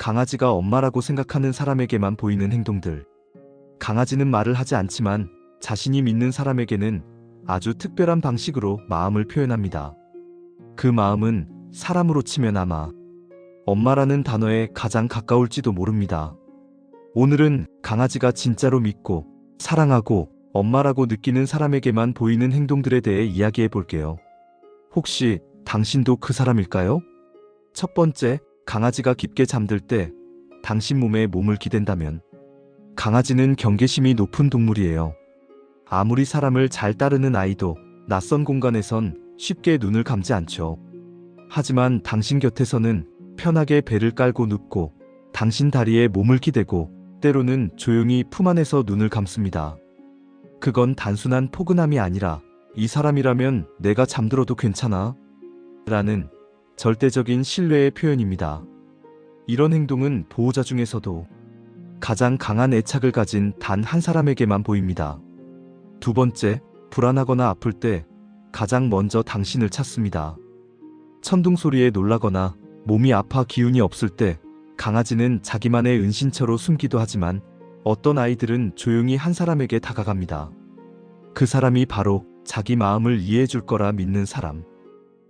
강아지가 엄마라고 생각하는 사람에게만 보이는 행동들. 강아지는 말을 하지 않지만 자신이 믿는 사람에게는 아주 특별한 방식으로 마음을 표현합니다. 그 마음은 사람으로 치면 아마 엄마라는 단어에 가장 가까울지도 모릅니다. 오늘은 강아지가 진짜로 믿고 사랑하고 엄마라고 느끼는 사람에게만 보이는 행동들에 대해 이야기해 볼게요. 혹시 당신도 그 사람일까요? 첫 번째, 강아지가 깊게 잠들 때 당신 몸에 몸을 기댄다면 강아지는 경계심이 높은 동물이에요. 아무리 사람을 잘 따르는 아이도 낯선 공간에선 쉽게 눈을 감지 않죠. 하지만 당신 곁에서는 편하게 배를 깔고 눕고 당신 다리에 몸을 기대고 때로는 조용히 품 안에서 눈을 감습니다. 그건 단순한 포근함이 아니라 이 사람이라면 내가 잠들어도 괜찮아. 라는 절대적인 신뢰의 표현입니다. 이런 행동은 보호자 중에서도 가장 강한 애착을 가진 단 한 사람에게만 보입니다. 두 번째, 불안하거나 아플 때 가장 먼저 당신을 찾습니다. 천둥 소리에 놀라거나 몸이 아파 기운이 없을 때 강아지는 자기만의 은신처로 숨기도 하지만 어떤 아이들은 조용히 한 사람에게 다가갑니다. 그 사람이 바로 자기 마음을 이해해 줄 거라 믿는 사람.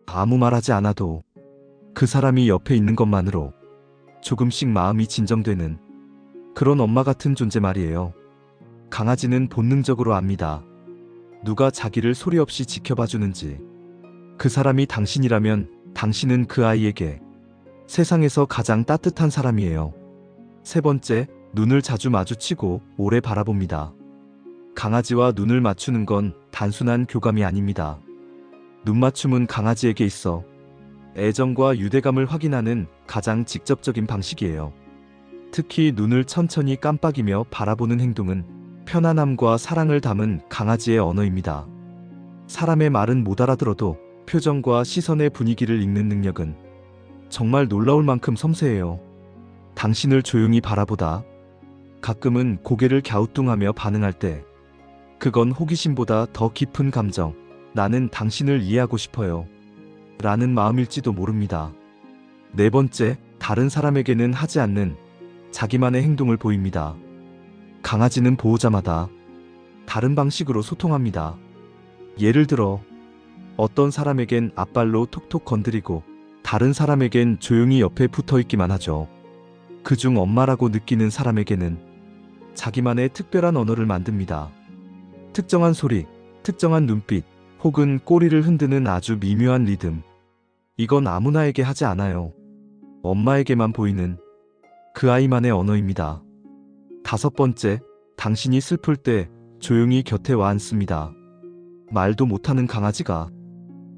아무 말 하지 않아도 그 사람이 옆에 있는 것만으로 조금씩 마음이 진정되는 그런 엄마 같은 존재 말이에요. 강아지는 본능적으로 압니다. 누가 자기를 소리 없이 지켜봐 주는지. 그 사람이 당신이라면 당신은 그 아이에게 세상에서 가장 따뜻한 사람이에요. 세 번째, 눈을 자주 마주치고 오래 바라봅니다. 강아지와 눈을 맞추는 건 단순한 교감이 아닙니다. 눈 맞춤은 강아지에게 있어 애정과 유대감을 확인하는 가장 직접적인 방식이에요. 특히 눈을 천천히 깜빡이며 바라보는 행동은 편안함과 사랑을 담은 강아지의 언어입니다. 사람의 말은 못 알아들어도 표정과 시선의 분위기를 읽는 능력은 정말 놀라울 만큼 섬세해요. 당신을 조용히 바라보다 가끔은 고개를 갸우뚱하며 반응할 때 그건 호기심보다 더 깊은 감정, 나는 당신을 이해하고 싶어요. 라는 마음일지도 모릅니다. 네 번째, 다른 사람에게는 하지 않는 자기만의 행동을 보입니다. 강아지는 보호자마다 다른 방식으로 소통합니다. 예를 들어, 어떤 사람에겐 앞발로 톡톡 건드리고 다른 사람에겐 조용히 옆에 붙어 있기만 하죠. 그중 엄마라고 느끼는 사람에게는 자기만의 특별한 언어를 만듭니다. 특정한 소리, 특정한 눈빛, 혹은 꼬리를 흔드는 아주 미묘한 리듬. 이건 아무나에게 하지 않아요. 엄마에게만 보이는 그 아이만의 언어입니다. 다섯 번째, 당신이 슬플 때 조용히 곁에 와 앉습니다. 말도 못하는 강아지가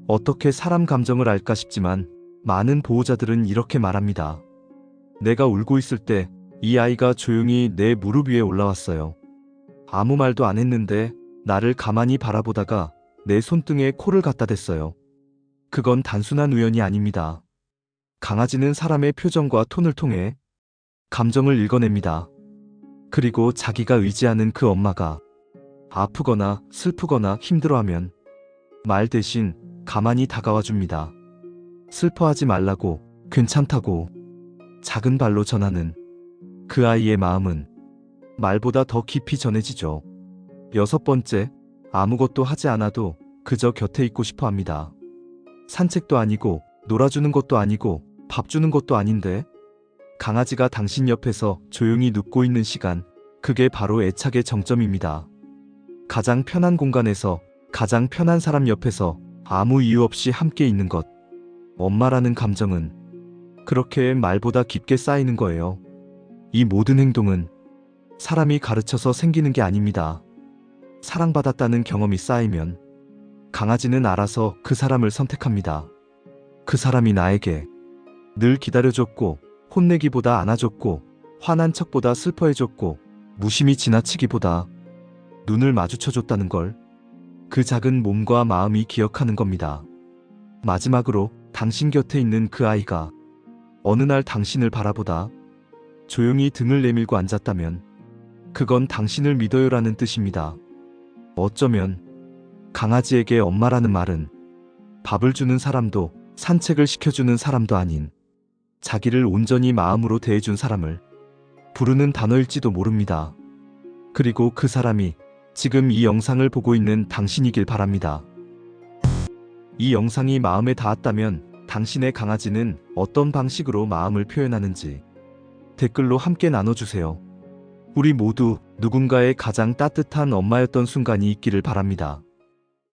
어떻게 사람 감정을 알까 싶지만 많은 보호자들은 이렇게 말합니다. 내가 울고 있을 때 이 아이가 조용히 내 무릎 위에 올라왔어요. 아무 말도 안 했는데 나를 가만히 바라보다가 내 손등에 코를 갖다 댔어요. 그건 단순한 우연이 아닙니다. 강아지는 사람의 표정과 톤을 통해 감정을 읽어냅니다. 그리고 자기가 의지하는 그 엄마가 아프거나 슬프거나 힘들어하면 말 대신 가만히 다가와 줍니다. 슬퍼하지 말라고, 괜찮다고, 작은 발로 전하는 그 아이의 마음은 말보다 더 깊이 전해지죠. 여섯 번째, 아무것도 하지 않아도 그저 곁에 있고 싶어 합니다. 산책도 아니고, 놀아주는 것도 아니고, 밥 주는 것도 아닌데, 강아지가 당신 옆에서 조용히 눕고 있는 시간, 그게 바로 애착의 정점입니다. 가장 편한 공간에서 가장 편한 사람 옆에서 아무 이유 없이 함께 있는 것. 엄마라는 감정은 그렇게 말보다 깊게 쌓이는 거예요. 이 모든 행동은 사람이 가르쳐서 생기는 게 아닙니다. 사랑받았다는 경험이 쌓이면 강아지는 알아서 그 사람을 선택합니다. 그 사람이 나에게 늘 기다려줬고 혼내기보다 안아줬고 화난 척보다 슬퍼해줬고 무심히 지나치기보다 눈을 마주쳐줬다는 걸 그 작은 몸과 마음이 기억하는 겁니다. 마지막으로 당신 곁에 있는 그 아이가 어느 날 당신을 바라보다 조용히 등을 내밀고 앉았다면 그건 당신을 믿어요라는 뜻입니다. 어쩌면 강아지에게 엄마라는 말은 밥을 주는 사람도 산책을 시켜주는 사람도 아닌 자기를 온전히 마음으로 대해준 사람을 부르는 단어일지도 모릅니다. 그리고 그 사람이 지금 이 영상을 보고 있는 당신이길 바랍니다. 이 영상이 마음에 닿았다면 당신의 강아지는 어떤 방식으로 마음을 표현하는지 댓글로 함께 나눠주세요. 우리 모두 누군가의 가장 따뜻한 엄마였던 순간이 있기를 바랍니다.